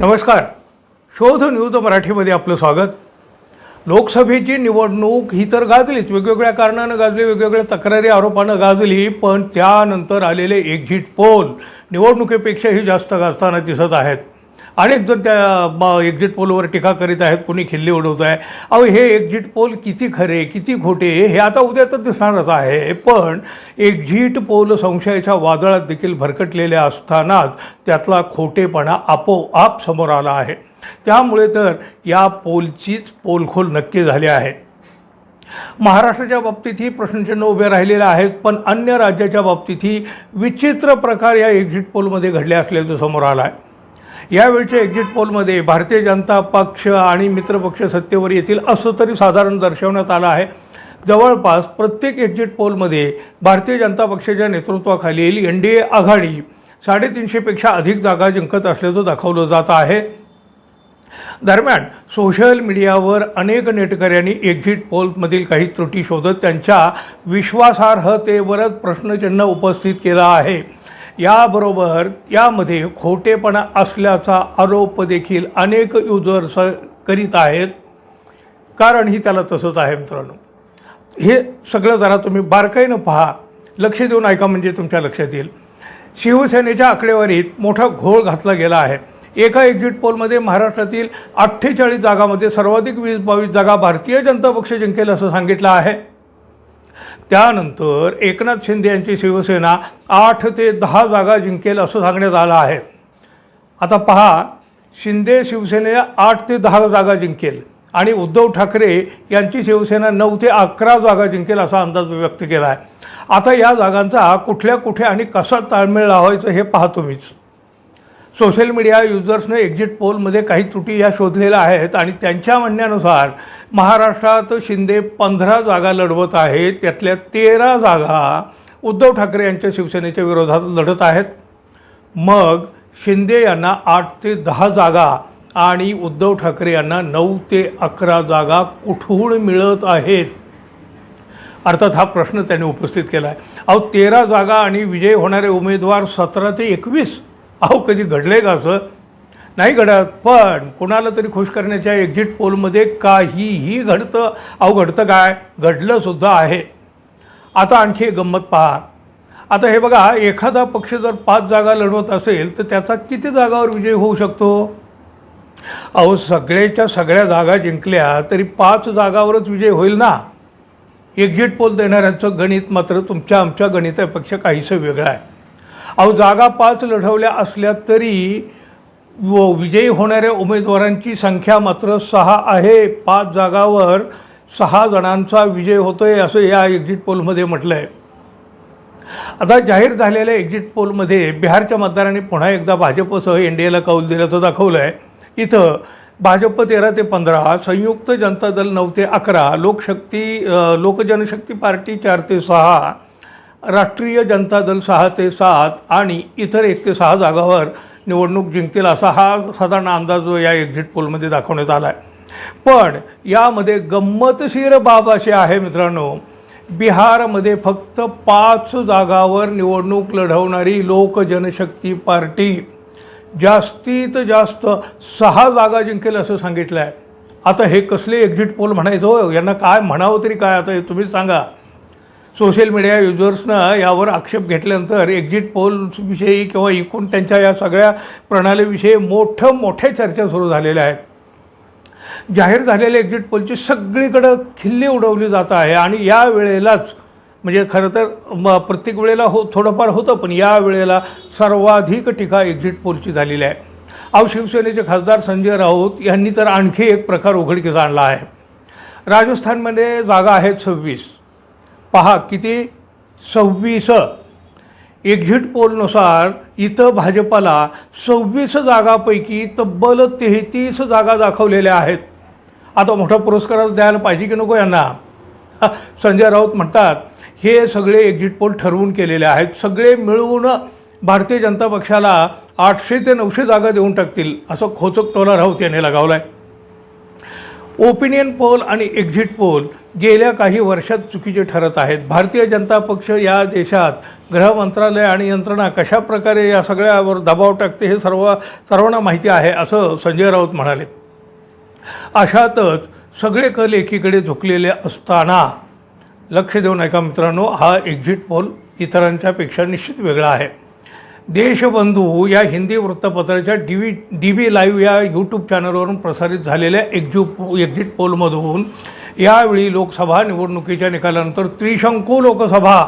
नमस्कार. शोध न्यूज मराठीमध्ये आपलं स्वागत. लोकसभेची निवडणूक ही तर गाजलीच. वेगवेगळ्या कारणानं गाजली वेगवेगळ्या तक्रारी आरोपानं गाजली पण त्यानंतर आलेले एक्झिट पोल निवडणुकीपेक्षाही जास्त गाजताना दिसत आहेत. अनेक जण त्या ब- एक्झिट पोलवर टीका करीत आहेत कोणी खिल्ली उडवत आहे. अहो हे एक्झिट पोल किती खरे किती खोटे हे आता उद्या तर दिसणारच आहे. पण एक्झिट पोल संशयाच्या वादळात देखील भरकटलेल्या असतानाच त्यातला खोटेपणा आपोआप समोर आला आहे. त्यामुळे तर या पोलचीच पोलखोल नक्की झाली आहे. महाराष्ट्राच्या बाबतीतही प्रश्नचिन्ह उभे राहिलेले आहेत पण अन्य राज्याच्या बाबतीतही विचित्र प्रकार या एक्झिट पोलमध्ये घडले असल्याचं समोर आलं आहे यावेळच्या एक्झिट पोलमध्ये भारतीय जनता पक्ष आणि मित्रपक्ष सत्तेवर येतील असं तरी साधारण दर्शवण्यात आलं आहे. जवळपास प्रत्येक एक्झिट पोलमध्ये भारतीय जनता पक्षाच्या नेतृत्वाखालील एन डी ए आघाडी. साडेतीनशेपेक्षा अधिक जागा जिंकत असल्याचं दाखवलं जात आहे. दरम्यान सोशल मीडियावर अनेक नेटकऱ्यांनी एक्झिट पोलमधील काही त्रुटी शोधत त्यांच्या विश्वासार्हतेवरच प्रश्नचिन्ह उपस्थित केलं आहे. याबरोबर यामध्ये खोटेपणा असल्याचा आरोप देखील अनेक युजर्स करीत आहेत. कारण ही त्याला तसंच आहे मित्रांनो. हे सगळं जरा तुम्ही बारकाईनं पहा. लक्ष देऊन ऐका म्हणजे तुमच्या लक्षात येईल. शिवसेनेच्या आकडेवारीत मोठा घोळ घातला गेला आहे. एका एक्झिट पोलमध्ये महाराष्ट्रातील अठ्ठेचाळीस जागामध्ये सर्वाधिक वीस बावीस जागा भारतीय जनता पक्ष जिंकेल असं सांगितलं आहे. त्यानंतर एकनाथ शिंदे यांची शिवसेना आठ ते दहा जागा जिंकेल असं सांगण्यात आलं आहे. आता पहा शिंदे शिवसेने आठ ते दहा जागा जिंकेल आणि उद्धव ठाकरे यांची शिवसेना नऊ ते अकरा जागा जिंकेल असा अंदाज व्यक्त केला आहे. आता या जागांचा कुठल्या कुठे आणि कसा ताळमेळ लावायचं हे पाहतो तुम्हीच. सोशल मीडिया युजर्सने एक्झिट पोलमध्ये काही त्रुटी या शोधलेल्या आहेत आणि त्यांच्या म्हणण्यानुसार महाराष्ट्रात शिंदे पंधरा जागा लढवत आहेत त्यातल्या तेरा जागा उद्धव ठाकरे यांच्या शिवसेनेच्या विरोधात लढत आहेत. मग शिंदे यांना आठ ते दहा जागा आणि उद्धव ठाकरे यांना नऊ ते अकरा जागा कुठून मिळत आहेत? अर्थात हा प्रश्न त्यांनी उपस्थित केला आहे अहो तेरा जागा आणि विजय होणारे उमेदवार सतरा ते एकवीस अहो कधी घडले का असं? नाही घडत पण कोणाला तरी खुश करण्याच्या एक्झिट पोलमध्ये काहीही घडतं. अहो घडतं काय? घडलं सुद्धा आहे. आता आणखी एक गंमत पहा. आता हे बघा एखादा पक्ष जर पाच जागा लढवत असेल तर त्याचा किती जागावर विजय होऊ शकतो? अहो सगळ्याच्या सगळ्या जागा जिंकल्या तरी पाच जागावरच विजय होईल ना? एक्झिट पोल देणाऱ्यांचं गणित मात्र तुमच्या आमच्या गणितापेक्षा काहीसं वेगळं आहे. अहो जागा पाच लढवल्या असल्या तरी व विजयी होणाऱ्या उमेदवारांची संख्या मात्र सहा आहे. पाच जागावर सहा जणांचा विजय होतोय असं या एक्झिट पोलमध्ये म्हटलं आहे आता जाहीर झालेल्या एक्झिट पोलमध्ये बिहारच्या मतदारांनी पुन्हा एकदा भाजपसह एन डी एला कौल दिल्याचं दाखवलं आहे इथं भाजप तेरा ते पंधरा संयुक्त जनता दल नऊ ते अकरा लोकशक्ती लोकजनशक्ती पार्टी चार ते सहा राष्ट्रीय जनता दल सहा ते सात आणि इतर एक ते सहा जागावर निवडणूक जिंकतील असा हा साधारण अंदाज जो या एक्झिट पोलमध्ये दाखवण्यात आला आहे पण यामध्ये गंमतशीर बाब अशी आहे मित्रांनो. बिहारमध्ये फक्त पाच जागावर निवडणूक लढवणारी लोकजनशक्ती पार्टी. जास्तीत जास्त सहा जागा जिंकेल असं सांगितलं आहे आता हे कसले एक्झिट पोल म्हणायचं? हो यांना काय म्हणावं तरी काय? आता हे तुम्हीच सांगा. सोशल मीडिया युजर्सनं यावर आक्षेप घेतल्यानंतर एक्झिट पोलविषयी किंवा एकूण त्यांच्या या सगळ्या प्रणालीविषयी मोठं मोठ्या चर्चा सुरू झालेल्या आहेत. जाहीर झालेल्या एक्झिट पोलची सगळीकडं खिल्ली उडवली जात आहे आणि या वेळेलाच म्हणजे खरं तर म प्रत्येक वेळेला हो थोडंफार होतं पण या वेळेला सर्वाधिक टीका एक्झिट पोलची झालेली आहे. अहो शिवसेनेचे खासदार संजय राऊत यांनी तर आणखी एक प्रकार उघडकीस आणला आहे. राजस्थानमध्ये जागा आहेत सव्वीस. पहा किती सव्वीस. एक्झिट पोलनुसार इथं भाजपाला सव्वीस जागापैकी तब्बल तेहतीस जागा दाखवलेल्या आहेत. आता मोठा पुरस्कार द्यायला पाहिजे की नको यांना? संजय राऊत म्हणतात हे सगळे एक्झिट पोल ठरवून केलेले आहेत. सगळे मिळवून भारतीय जनता पक्षाला आठशे ते नऊशे जागा देऊन टाकतील. असं खोचक टोला राऊत यांनी लगावला आहे ओपिनियन पोल आणि एक्झिट पोल गेल्या काही वर्षात चुकीचे ठरत आहेत. भारतीय जनता पक्ष या देशात गृह मंत्रालय आणि यंत्रणा कशा प्रकारे या सगळ्यावर दबाव टाकते हे सर्व सर्वांना माहिती आहे असं संजय राऊत म्हणाले. अशातच सगळे कल एकीकडे झुकलेले असताना लक्ष देऊन ऐका मित्रांनो हा एक्झिट पोल इतरांच्यापेक्षा निश्चित वेगळा आहे. देशबंधू या हिंदी वृत्तपत्राच्या D V D V live या यूट्यूब चॅनलवरून प्रसारित झालेल्या एक्झ्यू एक्झिट पोलमधून यावेळी लोकसभा निवडणुकीच्या निकालानंतर त्रिशंकू लोकसभा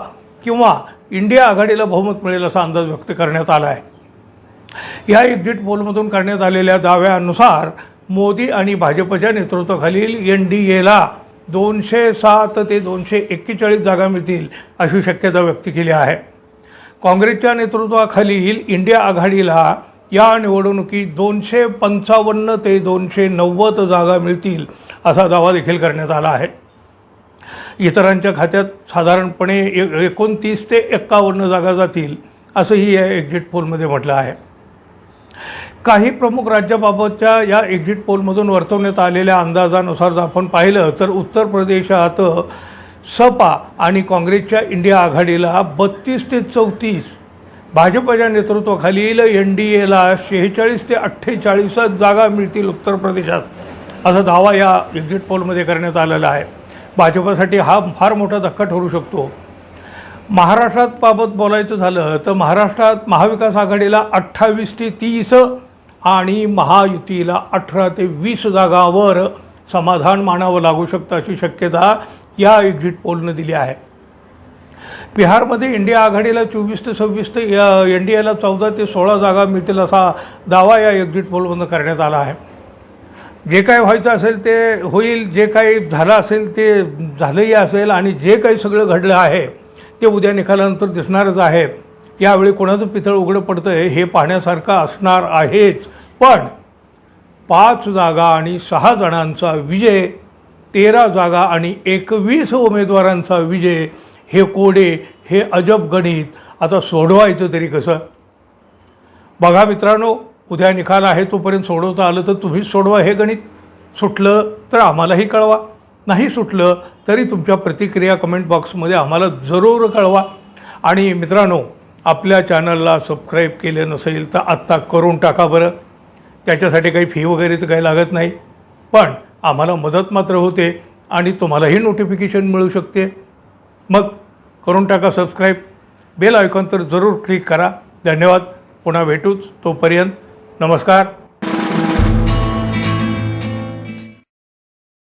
किंवा इंडिया आघाडीला बहुमत मिळेल असा अंदाज व्यक्त करण्यात आला आहे या एक्झिट पोलमधून करण्यात आलेल्या दाव्यानुसार मोदी आणि भाजपच्या नेतृत्वाखालील एन डी एला दोनशे सात ते दोनशे एक्केचाळीस जागा मिळतील अशी शक्यता व्यक्त केली आहे. काँग्रेसच्या नेतृत्वाखालील इंडिया आघाडीला. या निवडणुकीत दोनशे पंचावन्न ते दोनशे नव्वद जागा मिळतील असा दावा देखील करण्यात आला आहे. इतरांच्या खात्यात साधारणपणे एकोणतीस ते एक्कावन्न जागा जातील असंही या एक्झिट पोलमध्ये म्हटलं आहे. काही प्रमुख राज्याबाबतच्या या एक्झिट पोलमधून वर्तवण्यात आलेल्या अंदाजानुसार जर आपण पाहिलं तर उत्तर प्रदेशात सपा आणि काँग्रेसच्या इंडिया आघाडीला बत्तीस ते चौतीस. भाजपच्या नेतृत्वाखालील एन डी एला शेहेचाळीस ते अठ्ठेचाळीसच जागा मिळतील उत्तर प्रदेशात. असा दावा या एक्झिट पोलमध्ये करण्यात आलेला आहे. भाजपासाठी हा फार मोठा धक्का ठरू शकतो. महाराष्ट्रात बाबत बोलायचं झालं तर महाराष्ट्रात महाविकास आघाडीला अठ्ठावीस ते तीस आणि महायुतीला अठरा ते वीस जागावर समाधान मानावं लागू शकतं अशी शक्यता या एक्झिट पोलनं दिली आहे. बिहारमध्ये इंडिया आघाडीला चोवीस ते सव्वीस ते एन डी एला चौदा ते सोळा जागा मिळतील असा दावा या एक्झिट पोलमधून करण्यात आला आहे. जे काय व्हायचं असेल ते होईल जे काही झालं असेल ते झालंही असेल आणि जे काही सगळं घडलं आहे ते उद्या निकालानंतर दिसणारच आहे. यावेळी कोणाचं पितळ उघडं पडतं आहे हे पाहण्यासारखं असणार आहेच. पण पाच जागा आणि सहा जणांचा विजय तेरा जागा आणि एकवीस उमेदवारांचा विजय हे कोडे हे अजब गणित. आता सोडवायचं तरी कसं? बघा मित्रांनो उद्या निकाल आहे तोपर्यंत सोडवता आलं तर तुम्हीच सोडवा हे गणित. सुटलं तर आम्हालाही कळवा. नाही सुटलं तरी तुमच्या प्रतिक्रिया कमेंट बॉक्समध्ये आम्हाला जरूर कळवा. आणि मित्रांनो आपल्या चॅनलला सबस्क्राईब केले नसेल तर आत्ता करून टाका बरं. त्याच्यासाठी काही फी वगैरे तर काही लागत नाही. पण आम्हाला मदत मात्र होते आणि तुम्हालाही नोटिफिकेशन मिळू शकते. मग करून टाका सबस्क्राईब बेल आयकॉन तर जरूर क्लिक करा. धन्यवाद. पुन्हा भेटूच तोपर्यंत. नमस्कार.